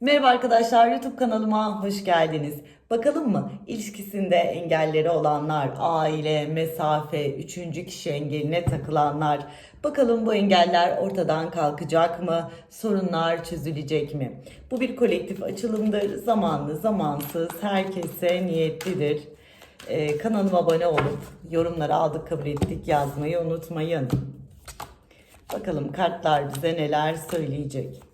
Merhaba arkadaşlar YouTube kanalıma hoş geldiniz. Bakalım mı ilişkisinde engelleri olanlar, aile, mesafe, üçüncü kişi engeline takılanlar. Bakalım bu engeller ortadan kalkacak mı? Sorunlar çözülecek mi? Bu bir kolektif açılımdır. Zamanlı, zamansız, herkese niyetlidir. Ee, kanalıma abone olup yorumlara aldık kabul ettik yazmayı unutmayın. Bakalım kartlar bize neler söyleyecek.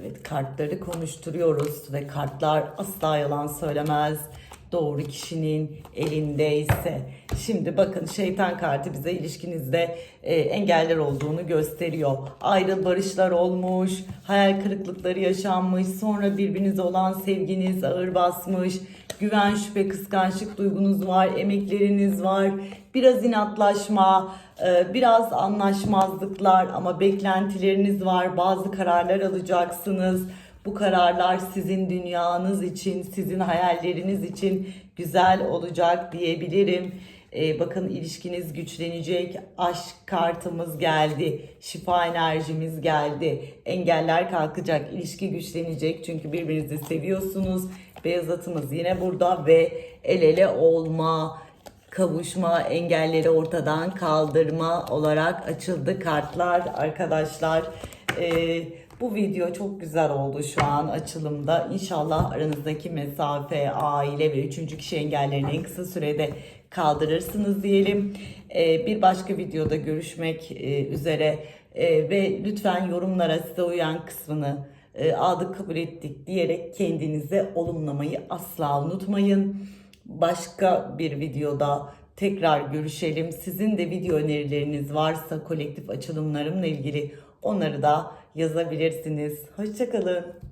Evet kartları konuşturuyoruz ve kartlar asla yalan söylemez. Doğru kişinin elindeyse. Şimdi bakın şeytan kartı bize ilişkinizde e, engeller olduğunu gösteriyor. Ayrıl barışlar olmuş, hayal kırıklıkları yaşanmış, sonra birbirinize olan sevginiz ağır basmış, güven, şüphe, kıskançlık duygunuz var, emekleriniz var, biraz inatlaşma, e, biraz anlaşmazlıklar ama beklentileriniz var. Bazı kararlar alacaksınız. Bu kararlar sizin dünyanız için, sizin hayalleriniz için güzel olacak diyebilirim. E, bakın ilişkiniz güçlenecek. Aşk kartımız geldi. Şifa enerjimiz geldi. Engeller kalkacak. ilişki güçlenecek. Çünkü birbirinizi seviyorsunuz. Beyaz atımız yine burada ve el ele olma, kavuşma, engelleri ortadan kaldırma olarak açıldı kartlar arkadaşlar. Ee, bu video çok güzel oldu şu an açılımda. İnşallah aranızdaki mesafe, aile ve üçüncü kişi engellerini en kısa sürede kaldırırsınız diyelim. Ee, bir başka videoda görüşmek e, üzere Ee, ve lütfen yorumlara size uyan kısmını e, aldık kabul ettik diyerek kendinize olumlamayı asla unutmayın. Başka bir videoda tekrar görüşelim. Sizin de video önerileriniz varsa kolektif açılımlarımla ilgili onları da yazabilirsiniz. Hoşçakalın.